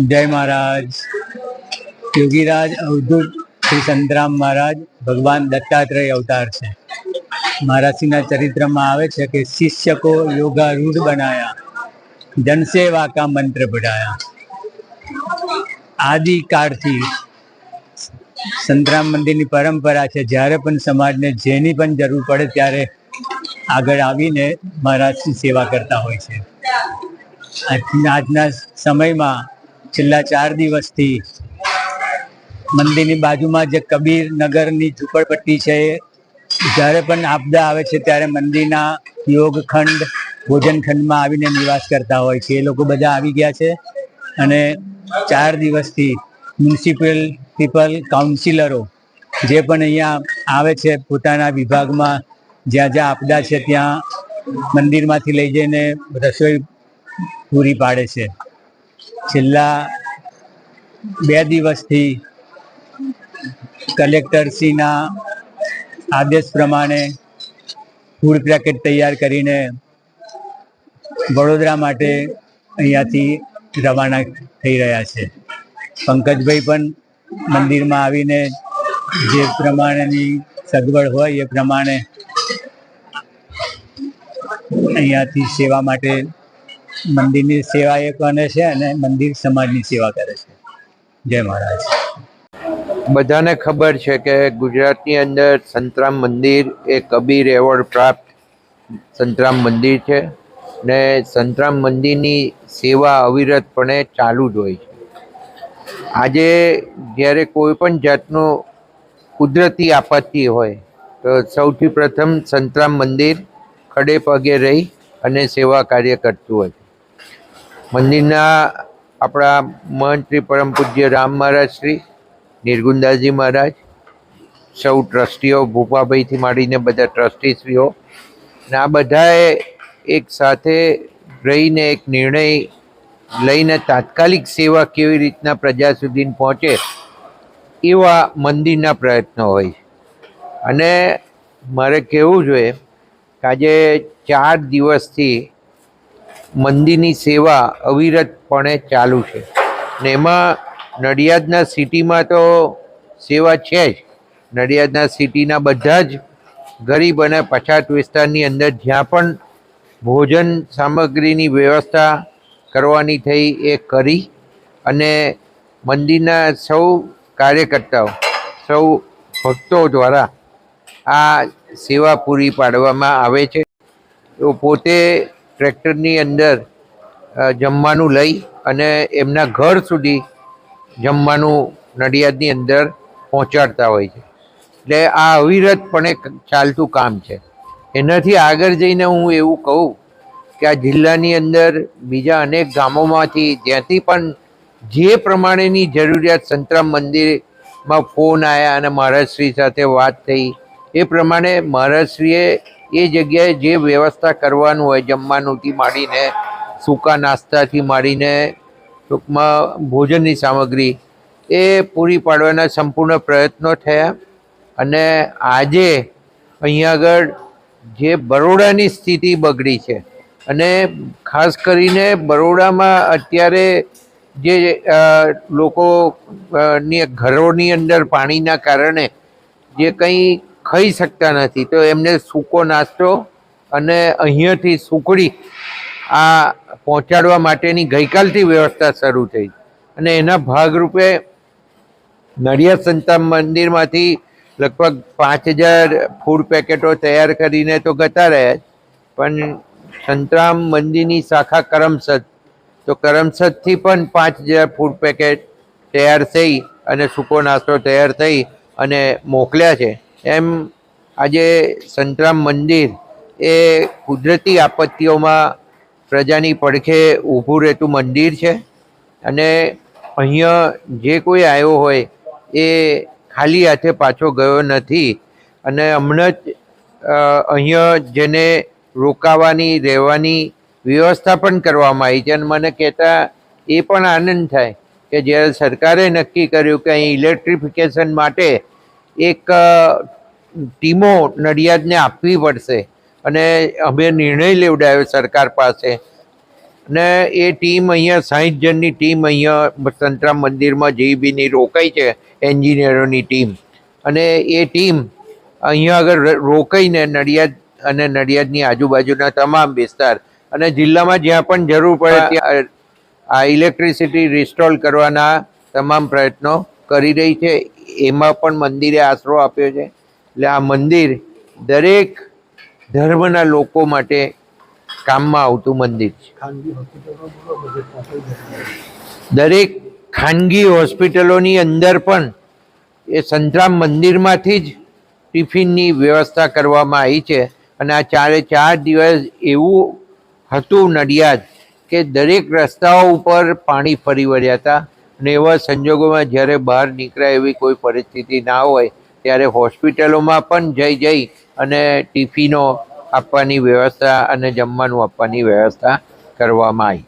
જય મહારાજ. યોગીરાજ અવધૂત શ્રી સંતરામ મહારાજ, ભગવાન દત્તાત્રેય અવતાર છે. મહારાજશ્રીના ચરિત્રમાં આવે છે કે શિષ્યકો યોગારૂઢ યોગા રૂઢ બનાયા જનસેવા કા મંત્ર પઢાયા. આદિકાળથી સંતરામ મંદિરની પરંપરા છે, જ્યારે પણ સમાજને જેની પણ જરૂર પડે ત્યારે આગળ આવીને મહારાજની સેવા કરતા હોય છે. આજના સમયમાં છેલ્લા ચાર દિવસથી મંદિરની બાજુમાં જે કબીર નગરની ઝૂંપડપટ્ટી છે, જ્યારે પણ આપદા આવે છે, ત્યારે મંદિરના યોગ ખંડ ભોજન ખંડમાં આવીને નિવાસ કરતા હોય છે. એ લોકો બધા આવી ગયા છે અને ચાર દિવસથી મ્યુનિસિપલ પીપલ કાઉન્સિલરો જે પણ અહીંયા આવે છે, પોતાના વિભાગમાં જ્યાં જ્યાં આપદા છે, ત્યાં મંદિરમાંથી લઈ જઈને રસોઈ પૂરી પાડે છે. છેલ્લા બે દિવસથી કલેક્ટરશ્રીના આદેશ પ્રમાણે ફૂડ પેકેટ તૈયાર કરીને વડોદરા માટે અહીંયાથી રવાના થઈ રહ્યા છે. પંકજભાઈ પણ મંદિરમાં આવીને જે પ્રમાણેની સગવડ હોય એ પ્રમાણે અહીંયાથી સેવા માટે મંદિરની સેવા એ કરે છે અને મંદિર સમાજની સેવા કરે છે. જય મહારાજ. બધાને ખબર છે કે ગુજરાતની અંદર સંતરામ મંદિર એ કબીર એવોર્ડ પ્રાપ્ત સંતરામ મંદિર છે ને સંતરામ મંદિરની સેવા અવિરતપણે ચાલુ જ હોય છે. આજે જ્યારે કોઈ પણ જાતનું કુદરતી આપત્તિ હોય તો સૌથી પ્રથમ સંતરામ મંદિર ખડે પગે રહી અને સેવા કાર્ય કરતું છે. મંદિરના આપણા મંત્રી પરમ પૂજ્ય રામ મહારાજ શ્રી નિર્ગુંદાસજી મહારાજ, સૌ ટ્રસ્ટીઓ, ભૂપાભાઈથી માંડીને બધા ટ્રસ્ટીશ્રીઓ ને આ બધાએ એક સાથે રહીને એક નિર્ણય લઈને તાત્કાલિક સેવા કેવી રીતના પ્રજા સુધી પહોંચે એવા મંદિરના પ્રયત્નો હોય અને મારે કહેવું જોઈએ કે આજે ચાર દિવસથી મંદિરની સેવા અવિરતપણે ચાલુ છે. ને એમાં નડિયાદના સિટીમાં તો સેવા છે જ. નડિયાદના સિટીના બધા જ ગરીબ અને પછાત વિસ્તારની અંદર જ્યાં પણ ભોજન સામગ્રીની વ્યવસ્થા કરવાની થઈ એ કરી અને મંદિરના સૌ કાર્યકર્તાઓ, સૌ ભક્તો દ્વારા આ સેવા પૂરી પાડવામાં આવે છે. તો પોતે ટ્રેક્ટરની અંદર જમવાનું લઈ અને એમના ઘર સુધી જમવાનું નડિયાદની અંદર પહોંચાડતા હોય છે. એટલે આ અવિરતપણે ચાલતું કામ છે. એનાથી આગળ જઈને હું એવું કહું કે આ જિલ્લાની અંદર બીજા અનેક ગામોમાંથી જ્યાંથી પણ જે પ્રમાણેની જરૂરિયાત સંતરામ મંદિરમાં ફોન આવ્યા અને મહારાજશ્રી સાથે વાત થઈ, એ પ્રમાણે મહારાજશ્રીએ એ જગ્યાએ જે વ્યવસ્થા કરવાનું હોય, જમવાનુંથી માંડીને સૂકા નાસ્તાથી માંડીને ટૂંકમાં ભોજનની સામગ્રી, એ પૂરી પાડવાના સંપૂર્ણ પ્રયત્નો થયા. અને આજે અહીંયા આગળ જે બરોડાની સ્થિતિ બગડી છે અને ખાસ કરીને બરોડામાં અત્યારે જે લોકોની, ઘરોની અંદર પાણીના કારણે જે કંઈ ખાઈ શકતા નથી તો એમને સૂકો નાસ્તો અને અહીંયાથી સુકડી આ પહોંચાડવા માટેની ગઈકાલથી વ્યવસ્થા શરૂ થઈ અને એના ભાગરૂપે નડિયાદ સંતા મંદિરમાંથી લગભગ પાંચ હજાર ફૂડ પેકેટો તૈયાર કરીને તો ગતા રહ્યા. પણ સંતરામ મંદિરની શાખા કરમસદ, તો કરમસદથી પણ પાંચ હજાર ફૂડ પેકેટ તૈયાર થઈ અને સૂકો નાસ્તો તૈયાર થઈ અને મોકલ્યા છે એમ આજે સંતરામ મંદિર એ કુદરતી આપત્તિઓમાં પ્રજાની પડખે ઊભું રહેતું મંદિર છે. અને અહીંયા જે કોઈ આવ્યો હોય એ ખાલી હાથે પાછો ગયો નથી. અને હમણાં જ અહીંયા જેને રોકાવાની, રહેવાની વ્યવસ્થા પણ કરવામાં આવી છે. અને મને કહેતા એ પણ આનંદ થાય કે જ્યારે સરકારે નક્કી કર્યું કે અહીં ઇલેક્ટ્રિફિકેશન માટે એક ટીમો નડિયાદને આપવી પડશે અને અમે નિર્ણય લેવડાવ્યો સરકાર પાસે. ને એ ટીમ અહીંયા સાહીઠ જણની ટીમ અહીંયા સંતરામ મંદિરમાં જીબીની રોકાઈ છે એન્જિનિયરોની ટીમ. અને એ ટીમ અહીંયા આગળ રોકાઈને નડિયાદ અને નડિયાદની આજુબાજુના તમામ વિસ્તાર અને જિલ્લામાં જ્યાં પણ જરૂર પડે ત્યાં આ ઇલેક્ટ્રિસિટી રિસ્ટોલ કરવાના તમામ પ્રયત્નો કરી રહી છે. એમાં પણ મંદિરે આશરો આપ્યો છે. એટલે આ મંદિર દરેક ધર્મના લોકો માટે કામમાં આવતું મંદિર છે. દરેક ખાનગી હોસ્પિટલોની અંદર પણ એ સંતરામ મંદિરમાંથી જ ટિફિનની વ્યવસ્થા કરવામાં આવી છે અને આ ચારે ચાર દિવસ એવું હતું નડિયાદ કે દરેક રસ્તાઓ ઉપર પાણી ફરી વળ્યા હતા અને એવા સંજોગોમાં જ્યારે બહાર નીકળ્યા એવી કોઈ પરિસ્થિતિ ના હોય ત્યારે હોસ્પિટલોમાં પણ જઈ જઈ અને ટિફિનો આપવાની વ્યવસ્થા અને જમવાનું આપવાની વ્યવસ્થા કરવામાં આવી.